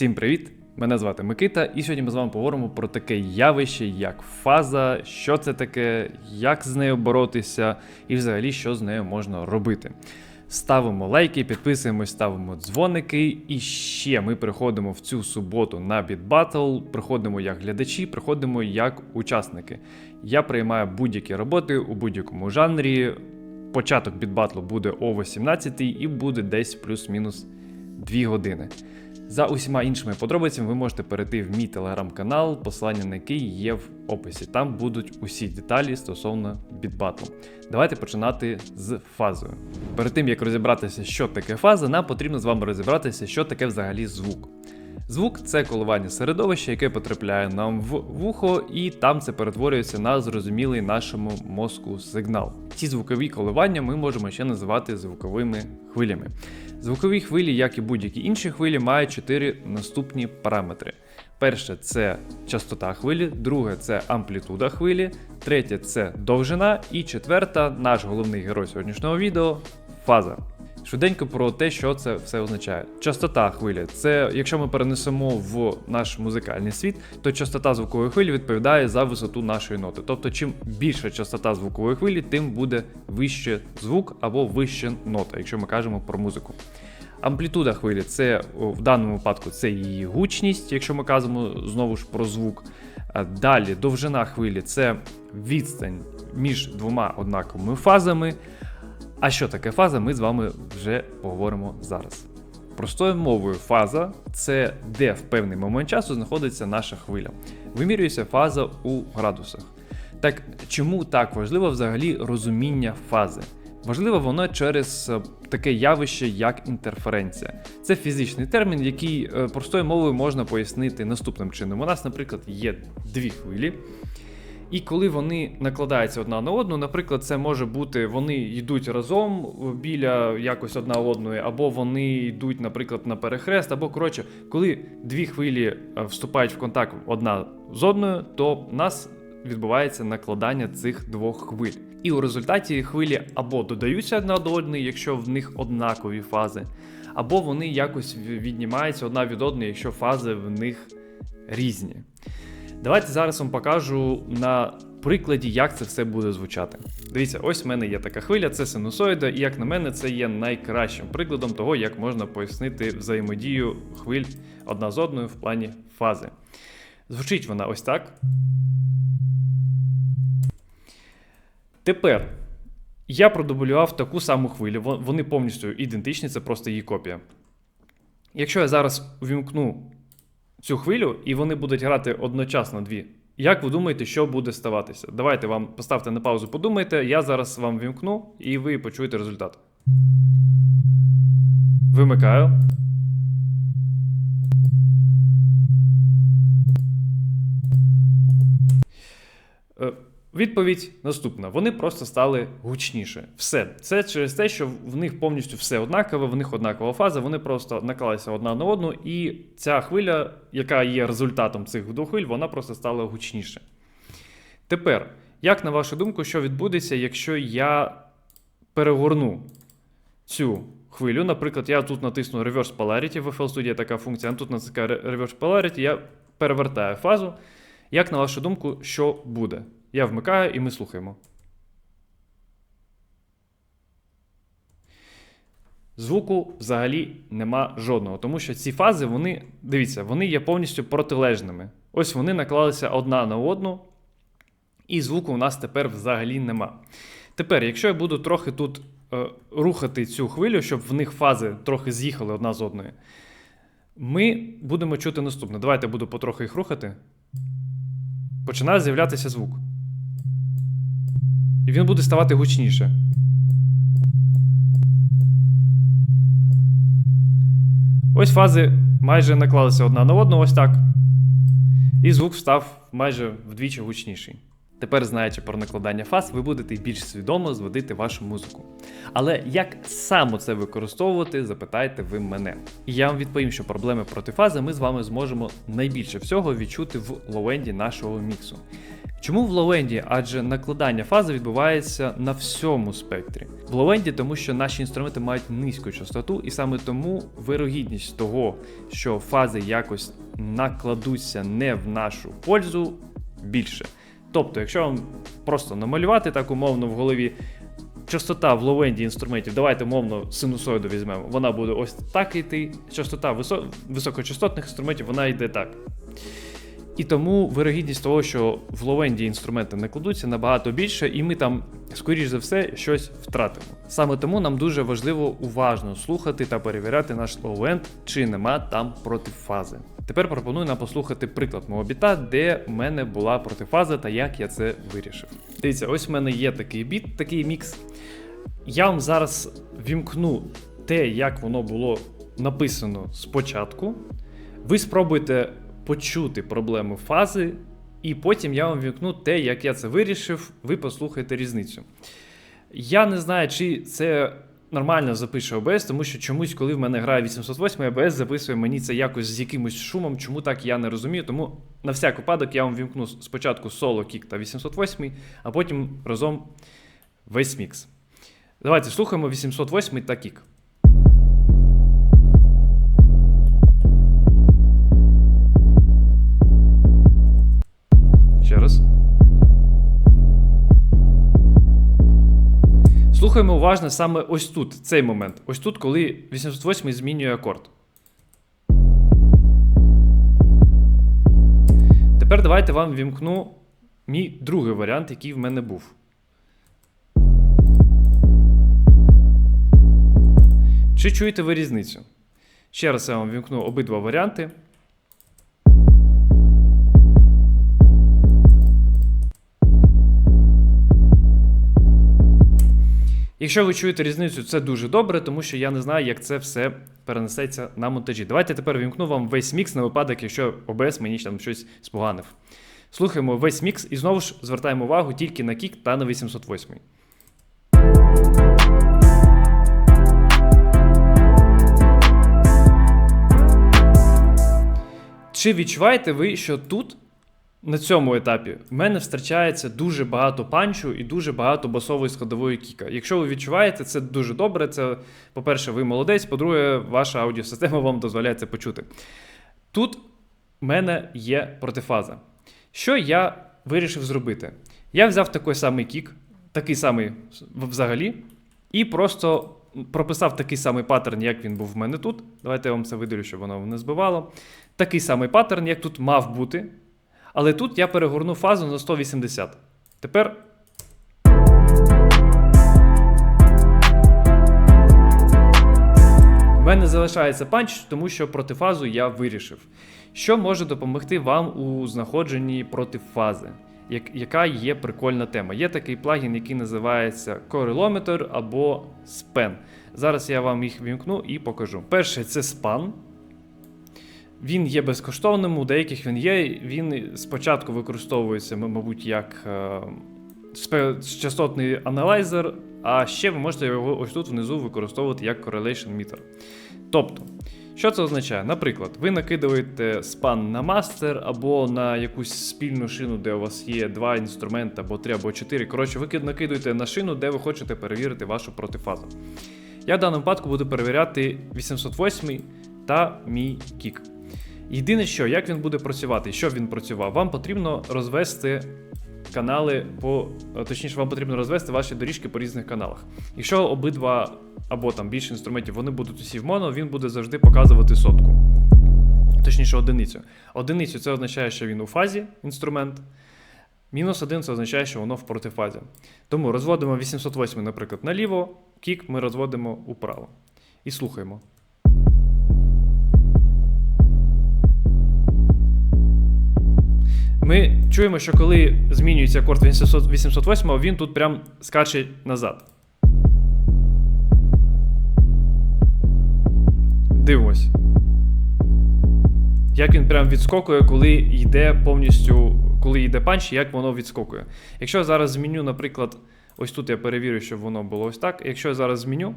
Всім привіт! Мене звати Микита, і сьогодні ми з вами поговоримо про таке явище, як фаза, що це таке, як з нею боротися, і взагалі що з нею можна робити. Ставимо лайки, підписуємось, ставимо дзвоники. І ще ми приходимо в цю суботу на BitBattle, приходимо як глядачі, приходимо як учасники. Я приймаю будь-які роботи у будь-якому жанрі. Початок BitBattle буде о 18 і буде десь плюс-мінус 2 години. За усіма іншими подробицями ви можете перейти в мій телеграм-канал, посилання на який є в описі. Там будуть усі деталі стосовно бітбатлу. Давайте починати з фазою. Перед тим як розібратися, що таке фаза, нам потрібно з вами розібратися, що таке взагалі звук. Звук це коливання середовища, яке потрапляє нам в вухо, і там це перетворюється на зрозумілий нашому мозку сигнал. Ці звукові коливання ми можемо ще називати звуковими хвилями. Звукові хвилі, як і будь-які інші хвилі, мають чотири наступні параметри. Перше це частота хвилі, друге це амплітуда хвилі, третє це довжина, і четверта, наш головний герой сьогоднішнього відео фаза. Швиденько про те, що це все означає. Частота хвилі це, якщо ми перенесемо в наш музикальний світ, то частота звукової хвилі відповідає за висоту нашої ноти. Тобто, чим більша частота звукової хвилі, тим буде вище звук або вище нота, якщо ми кажемо про музику. Амплітуда хвилі це в даному випадку це її гучність, якщо ми кажемо знову ж про звук. Далі довжина хвилі це відстань між двома однаковими фазами. А що таке фаза, ми з вами вже поговоримо зараз. Простою мовою, фаза це де в певний момент часу знаходиться наша хвиля. Вимірюється фаза у градусах. Так чому так важливо взагалі розуміння фази? Важливо воно через таке явище, як інтерференція. Це фізичний термін, який простою мовою можна пояснити наступним чином. У нас, наприклад, є дві хвилі. І коли вони накладаються одна на одну, наприклад, це може бути, вони йдуть разом біля якось одна одної, або вони йдуть, наприклад, на перехрест, або коротше, коли дві хвилі вступають в контакт одна з одною, то в нас відбувається накладання цих двох хвиль. І у результаті хвилі або додаються одна до одної, якщо в них однакові фази, або вони якось віднімаються одна від одної, якщо фази в них різні. Давайте зараз вам покажу на прикладі, як це все буде звучати. Дивіться, ось в мене є така хвиля, це синусоїда, і як на мене, це є найкращим прикладом того, як можна пояснити взаємодію хвиль одна з одною в плані фази. Звучить вона ось так. Тепер я продублював таку саму хвилю, вони повністю ідентичні, це просто її копія. Якщо я зараз увімкну цю хвилю, і вони будуть грати одночасно дві. Як ви думаєте, що буде ставатися? Давайте вам поставте на паузу, подумайте. Я зараз вам вімкну, і ви почуєте результат. Вимикаю. Е, Відповідь наступна: вони просто стали гучніше. Все. Це через те, що в них повністю все однакове, в них однакова фаза, вони просто наклалися одна на одну, і ця хвиля, яка є результатом цих двох хвиль, вона просто стала гучніше. Тепер, як на вашу думку, що відбудеться, якщо я перегорну цю хвилю? Наприклад, я тут натисну Reverse Polarity, в FL Studio така функція, а тут натискаю Reverse Polarity, я перевертаю фазу. Як на вашу думку, що буде? Я вмикаю і ми слухаємо. Звуку взагалі нема жодного, тому що ці фази, вони, дивіться, вони є повністю протилежними. Ось вони наклалися одна на одну, і звуку у нас тепер взагалі нема. Тепер, якщо я буду трохи тут е, рухати цю хвилю, щоб в них фази трохи з'їхали одна з одної, ми будемо чути наступне. Давайте буду потрохи їх рухати. Починає з'являтися звук. І він буде ставати гучніше. Ось фази майже наклалися одна на одну, ось так. І звук став майже вдвічі гучніший. Тепер, знаючи про накладання фаз, ви будете більш свідомо зводити вашу музику. Але як саме це використовувати, запитайте ви мене. І я вам відповім, що проблеми проти фази ми з вами зможемо найбільше всього відчути в лоуенді нашого міксу. Чому в лоу-енді? Адже накладання фази відбувається на всьому спектрі. В лоу-енді, тому що наші інструменти мають низьку частоту, і саме тому вирогідність того, що фази якось накладуться не в нашу пользу, більше. Тобто, якщо вам просто намалювати так умовно в голові частота в лоу-енді інструментів, давайте умовно синусоїду візьмемо, вона буде ось так йти. Частота високочастотних інструментів вона йде так. І тому вирогідність того, що в ловенді інструменти не кладуться набагато більше, і ми там, скоріш за все, щось втратимо. Саме тому нам дуже важливо уважно слухати та перевіряти наш лоу-енд, чи нема там протифази. Тепер пропоную нам послухати приклад мого біта, де в мене була протифаза та як я це вирішив. Дивіться, ось в мене є такий біт, такий мікс. Я вам зараз вімкну те, як воно було написано спочатку. Ви спробуйте почути проблему фази, і потім я вам вікну те, як я це вирішив, ви послухайте різницю. Я не знаю, чи це нормально запише OBS, тому що чомусь, коли в мене грає 808, OBS записує мені це якось з якимось шумом, чому так я не розумію. Тому на всяк випадок я вам вімкну спочатку соло кік та 808, а потім разом весь мікс. Давайте слухаємо 808 та кік. Слухаємо уважно саме ось тут, цей момент. Ось тут, коли 808 змінює акорд. Тепер давайте вам вімкну мій другий варіант, який в мене був. Чи чуєте ви різницю? Ще раз я вам вімкну обидва варіанти. Якщо ви чуєте різницю, це дуже добре, тому що я не знаю, як це все перенесеться на монтажі. Давайте тепер вімкну вам весь мікс на випадок, якщо OBS мені там щось споганив. Слухаємо весь мікс і знову ж звертаємо увагу тільки на кік та на 808. Чи відчуваєте ви, що тут на цьому етапі в мене втрачається дуже багато панчу і дуже багато басової складової кіка. Якщо ви відчуваєте, це дуже добре. Це, по-перше, ви молодець, по-друге, ваша аудіосистема вам дозволяє це почути. Тут в мене є протифаза. Що я вирішив зробити? Я взяв такий самий кік, такий самий взагалі, і просто прописав такий самий паттерн, як він був в мене тут. Давайте я вам це видалю, щоб воно не збивало. Такий самий паттерн, як тут мав бути. Але тут я перегорну фазу на 180. Тепер. В мене залишається панч, тому що протифазу я вирішив. Що може допомогти вам у знаходженні протифази? Як, яка є прикольна тема? Є такий плагін, який називається Correlometer або Span. Зараз я вам їх вімкну і покажу. Перший це Span. Він є безкоштовним, у деяких він є. Він спочатку використовується, мабуть, як е, частотний аналайзер, а ще ви можете його ось тут внизу використовувати як correlation meter. Тобто, що це означає? Наприклад, ви накидуєте спан на мастер або на якусь спільну шину, де у вас є два інструменти, або три, або чотири. Коротше, ви кид- накидуєте на шину, де ви хочете перевірити вашу протифазу. Я в даному випадку буду перевіряти 808 та мій кік. Єдине, що як він буде працювати, що він працював, вам потрібно розвести канали по е, точніше, вам потрібно розвести ваші доріжки по різних каналах. Якщо обидва або там більше інструментів вони будуть усі в моно, він буде завжди показувати сотку. Точніше, одиницю. Одиницю це означає, що він у фазі інструмент. Мінус один це означає, що воно в протифазі. Тому розводимо 808, наприклад, наліво, кік ми розводимо управо. І слухаємо. Ми чуємо, що коли змінюється 800 808, він тут прям скаче назад. Дивимось. Як він прям відскокує, коли йде повністю, коли йде панч, як воно відскокує. Якщо я зараз зміню, наприклад, ось тут я перевірю, щоб воно було ось так. Якщо я зараз зміню,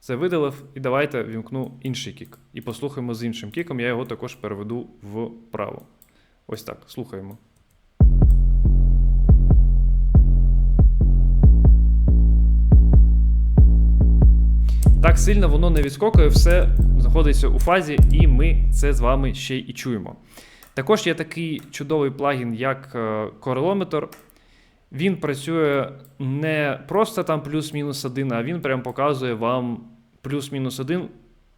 це видалив, і давайте вімкну інший кік. І послухаємо з іншим кіком, я його також переведу вправо. Ось так. Слухаємо. Так сильно воно не відскокує, все знаходиться у фазі, і ми це з вами ще і чуємо. Також є такий чудовий плагін, як е, корелометр. Він працює не просто там плюс-мінус один, а він прям показує вам плюс-мінус один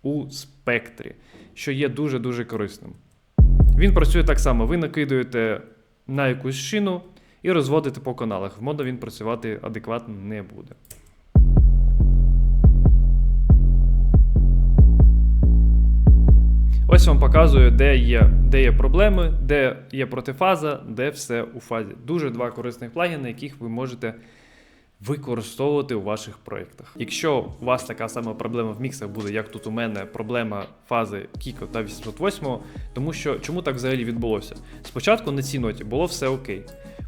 у спектрі, що є дуже-дуже корисним. Він працює так само: ви накидуєте на якусь шину і розводите по каналах. В моно він працювати адекватно не буде. Ось вам показую, де є, де є проблеми, де є протифаза, де все у фазі. Дуже два корисних плагіни, яких ви можете використовувати у ваших проєктах. Якщо у вас така сама проблема в міксах буде, як тут у мене проблема фази Kiko та 808, тому що чому так взагалі відбулося? Спочатку на цій ноті було все окей.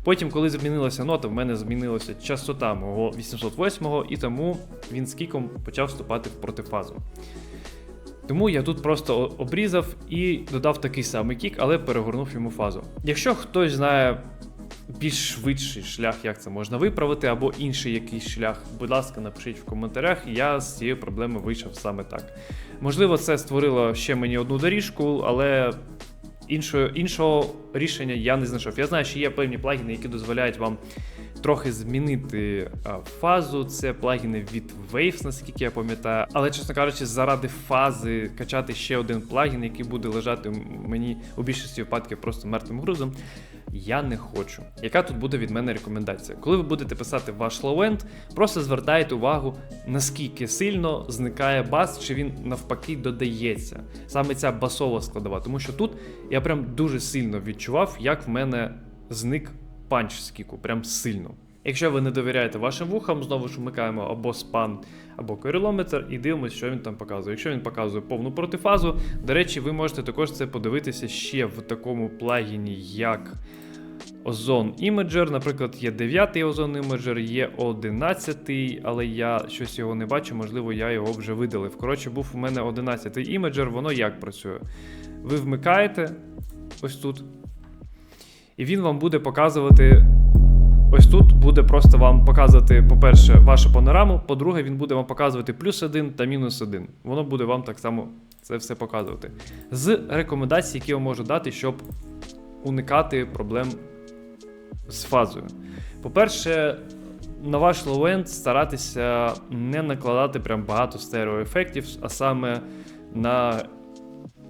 Потім, коли змінилася нота, в мене змінилася частота мого 808 і тому він з кіком почав вступати в протифазу. Тому я тут просто обрізав і додав такий самий кік, але перегорнув йому фазу. Якщо хтось знає більш швидший шлях, як це можна виправити, або інший якийсь шлях, будь ласка, напишіть в коментарях. Я з цієї проблеми вийшов саме так. Можливо, це створило ще мені одну доріжку, але іншого, іншого рішення я не знайшов. Я знаю, що є певні плагіни, які дозволяють вам трохи змінити фазу. Це плагіни від Waves, наскільки я пам'ятаю. Але, чесно кажучи, заради фази качати ще один плагін, який буде лежати мені у більшості випадків просто мертвим грузом. Я не хочу. Яка тут буде від мене рекомендація? Коли ви будете писати ваш лоуенд, просто звертайте увагу, наскільки сильно зникає бас, чи він навпаки додається. Саме ця басова складова. Тому що тут я прям дуже сильно відчував, як в мене зник панч з кіку, прям сильно. Якщо ви не довіряєте вашим вухам, знову ж вмикаємо або спан, або корелометр і дивимося, що він там показує. Якщо він показує повну протифазу, до речі, ви можете також це подивитися ще в такому плагіні, як Ozone Imager. Наприклад, є 9 Ozone Imager, є 11, але я щось його не бачу, можливо, я його вже видалив. Коротше, був у мене 11 Imager, воно як працює? Ви вмикаєте ось тут, і він вам буде показувати. Ось тут буде просто вам показувати, по-перше, вашу панораму, по-друге, він буде вам показувати плюс 1 та мінус 1. Воно буде вам так само це все показувати. З рекомендацій, які я можу дати, щоб уникати проблем з фазою. По-перше, на ваш лоуенд старатися не накладати прям багато стереоефектів, а саме на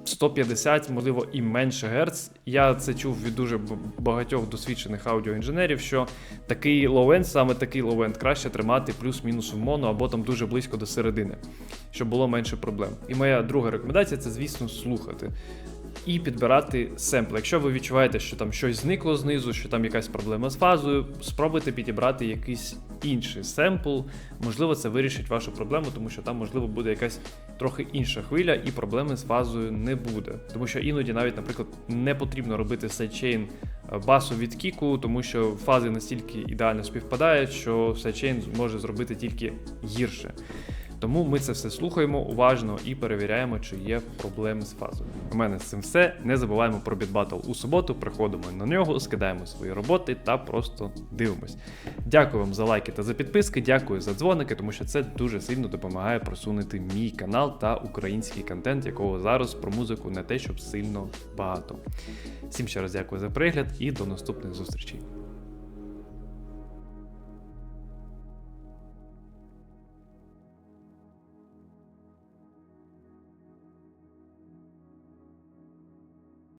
150, можливо, і менше герц. Я це чув від дуже багатьох досвідчених аудіоінженерів, що такий лоуенд, саме такий лоуенд, краще тримати плюс-мінус в моно або там дуже близько до середини, щоб було менше проблем. І моя друга рекомендація це, звісно, слухати. І підбирати семпли. Якщо ви відчуваєте, що там щось зникло знизу, що там якась проблема з фазою, спробуйте підібрати якийсь інший семпл. Можливо, це вирішить вашу проблему, тому що там, можливо, буде якась трохи інша хвиля, і проблеми з фазою не буде. Тому що іноді навіть, наприклад, не потрібно робити сайдчейн е, басу від кіку, тому що фази настільки ідеально співпадають, що сайдчейн може зробити тільки гірше. Тому ми це все слухаємо уважно і перевіряємо, чи є проблеми з фазою. У мене з цим все. Не забуваємо про бітбатл у суботу. Приходимо на нього, скидаємо свої роботи та просто дивимось. Дякую вам за лайки та за підписки. Дякую за дзвоники, тому що це дуже сильно допомагає просунути мій канал та український контент, якого зараз про музику не те, щоб сильно багато. Всім ще раз дякую за перегляд і до наступних зустрічей.